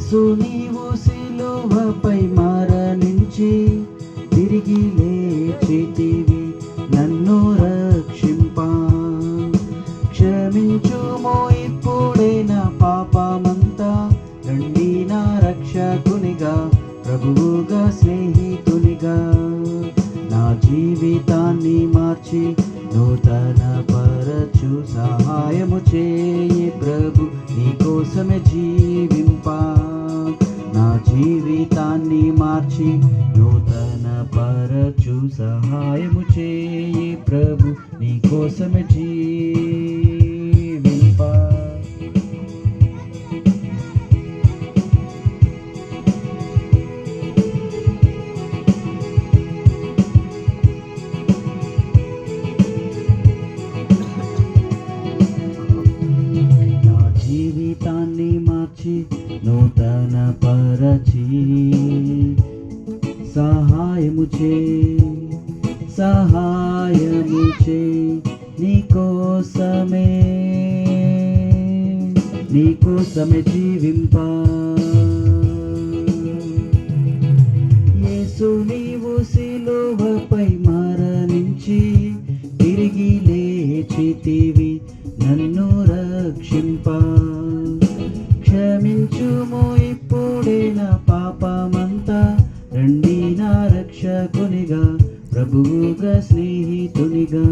యేసు నీవు సిలువపై మరణించి తిరిగి లేచితివి నన్ను రక్షింపా. క్షమించుమో ఇప్పుడే నా పాపమంతా రండి నా రక్షకునిగా ప్రభువుగా స్నేహితునిగా. నా జీవితాన్ని మార్చి నూతన పరచు సహాయము చేయి ప్రభు నీ కోసమే జీవింపా. నా జీవితాన్ని మార్చి నూతన పరచు సహాయము చేయి ప్రభు నీ కోసమే మరచి సహాయము చే సహాయము చే నీకోసమే నీకోసమే జీవింప. యేసు నీవు సిలువపై మరణించి తిరిగి లేచితివి నన్ను రక్షింపా. ఉండి నా రక్షకునిగా ప్రభువుగా స్నేహితునిగా.